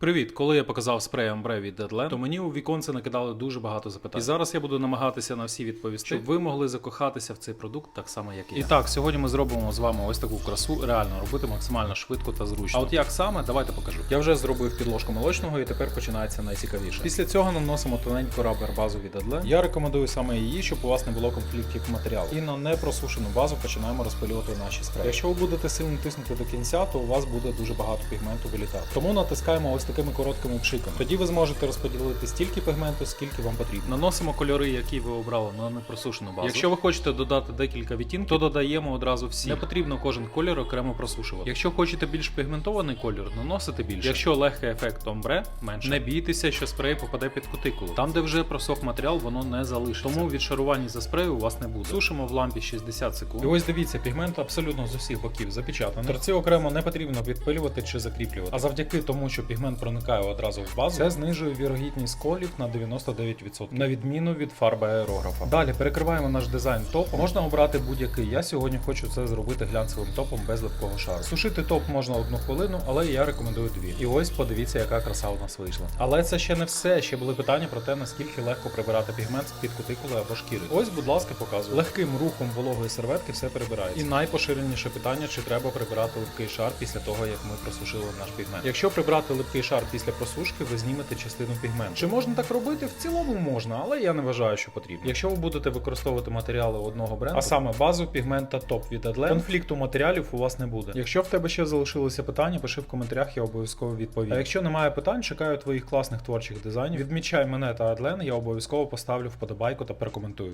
Привіт, коли я показав спрей Ambre від Deadland, то мені у віконце накидали дуже багато запитань. І зараз я буду намагатися на всі відповісти, щоб ви могли закохатися в цей продукт так само, як і я. І так, сьогодні ми зробимо з вами ось таку красу, реально робити максимально швидко та зручно. А от як саме, давайте покажу. Я вже зробив підложку молочного і тепер починається найцікавіше. Після цього наносимо тоненьку рабер базу від Deadland. Я рекомендую саме її, щоб у вас не було конфліктів матеріалу. І на непросушену базу починаємо розпилювати наші спреї. Якщо ви будете сильно тиснути до кінця, то у вас буде дуже багато пігменту вилітати. Тому натискаємо ось такими короткими пшиками. Тоді ви зможете розподілити стільки пігменту, скільки вам потрібно. Наносимо кольори, які ви обрали на непросушену базу. Якщо ви хочете додати декілька відтінків, то додаємо одразу всі. Не потрібно кожен колір окремо просушувати. Якщо хочете більш пігментований колір, наносите більше. Якщо легкий ефект омбре, менше. Не бійтеся, що спрей попаде під кутикулу. Там, де вже просох матеріал, воно не залишиться. Тому відшарування за спрею у вас не буде. Сушимо в лампі 60 секунд. І ось дивіться, пігмент абсолютно з усіх боків запечатаний. Торці окремо не потрібно відпилювати чи закріплювати. А завдяки тому, що пігмент проникає одразу в базу, це знижує вірогідність сколів на 99%, на відміну від фарби аерографа. Далі перекриваємо наш дизайн топом. Можна обрати будь-який. Я сьогодні хочу це зробити глянцевим топом без липкого шару. Сушити топ можна одну хвилину, але я рекомендую дві. І ось подивіться, яка краса у нас вийшла. Але це ще не все. Ще були питання про те, наскільки легко прибирати пігмент з під кутикули або шкіри. Ось, будь ласка, показую. Легким рухом вологої серветки все прибирається. І найпоширеніше питання, чи треба прибирати липкий шар після того, як ми просушили наш пігмент. Якщо прибрати липкий шар після просушки, ви знімете частину пігменту. Чи можна так робити? В цілому можна, але я не вважаю, що потрібно. Якщо ви будете використовувати матеріали одного бренду, а саме базу, пігмент та топ від Adlen, конфлікту матеріалів у вас не буде. Якщо в тебе ще залишилися питання, пиши в коментарях, я обов'язково відповім. А якщо немає питань, чекаю твоїх класних творчих дизайнів. Відмічай мене та Adlen, я обов'язково поставлю вподобайку та прокоментую.